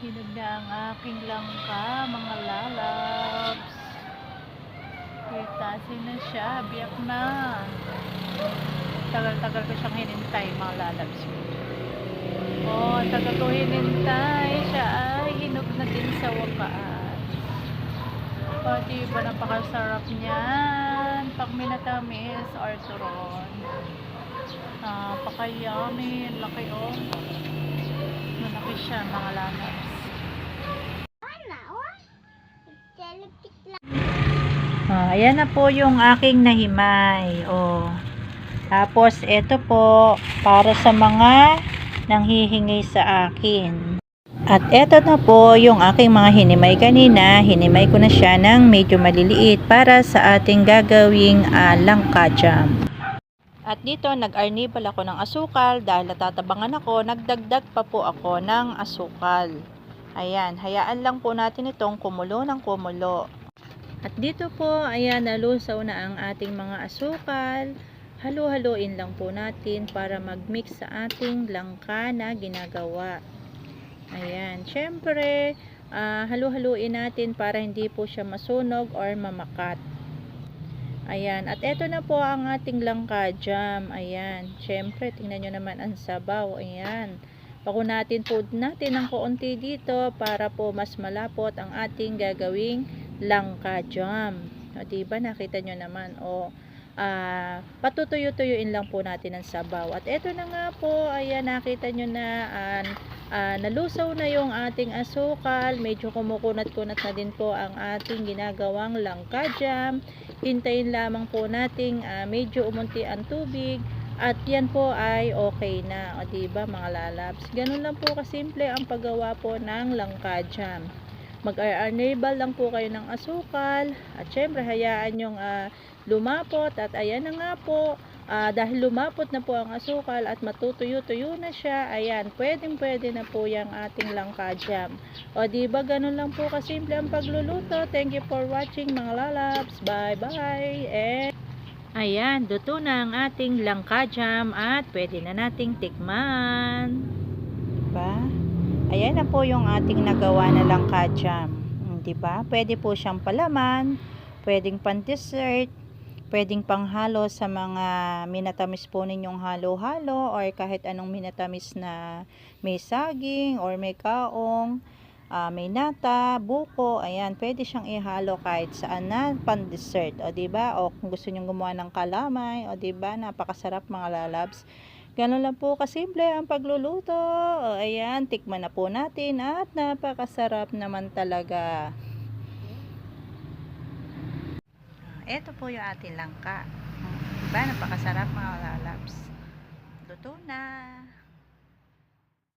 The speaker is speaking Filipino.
Hinog na ang aking langka, mga lalabs. Pitasin na siya, biyak na. Tagal-tagal ko siyang hinintay, mga lalabs. Oh, tagal ko hinintay. Siya ay hinog na din sa wakas. O, diba napakasarap niyan. Pag minatamis, Arturon. Napaka-yummy. Ang laki, oh. Malaki siya, mga lalabs. Ah, ayan na po yung aking nahimay. Oh. Tapos, ito po, para sa mga nanghihingi sa akin. At ito na po yung aking mga hinimay kanina. Hinimay ko na siya ng medyo maliliit para sa ating gagawing uh, langka jam. At dito, nag-arnibal ako ng asukal dahil natatabangan ako, nagdagdag pa po ako ng asukal. Ayan, hayaan lang po natin itong kumulo ng kumulo. At dito po, ayan, nalusaw na ang ating mga asukal. Halo-haloin lang po natin para mag-mix sa ating langka na ginagawa. Ayan, syempre, ah, halo-haloin natin para hindi po siya masunog or mamakat. Ayan, at eto na po ang ating langka jam. Ayan, syempre, tingnan nyo naman ang sabaw. Ayan, pakunatin po natin ng kaunti dito para po mas malapot ang ating gagawing langka jam. O, diba, nakita nyo naman, o, ah, patutuyo-tuyuin lang po natin ang sabaw. At eto na nga po, ayan, nakita nyo na, ah, ah, nalusaw na yung ating asukal, medyo kumukunat-kunat na din po ang ating ginagawang langka jam. Hintayin lamang po nating ah, medyo umunti ang tubig at yan po ay okay na, o diba mga lalabs. Ganun lang po kasimple ang paggawa po ng langka jam. Mag-enable lang po kayo ng asukal at syempre hayaan yung ah, lumapot at ayan na nga po Ah, dahil lumapot na po ang asukal at matutuyo-tuyo na siya, ayan, pwedeng pwede na po yung ating langka jam. O di ba ganun lang po kasimple ang pagluluto. Thank you for watching mga lalabs. Bye-bye. And ayan, luto na ang ating langka jam at pwede na nating tikman. Diba? Ayan na po yung ating nagawa na langka. Hmm, Diba? Pwede po siyang palaman, pwedeng pan-dessert, pwedeng panghalo sa mga minatamis po ninyong halo-halo or kahit anong minatamis na may saging or may kaong, ah, may nata, buko, ayan, pwede siyang ihalo kahit saan na pan-dessert, o di ba? O kung gusto niyo gumawa ng kalamay, o di ba? Napakasarap mga lalabs. Ganun lang po kasimple ang pagluluto. O, ayan, tikman na po natin at napakasarap naman talaga. Ito po yung ating langka. Diba? Napakasarap mga lalabs. Luto na.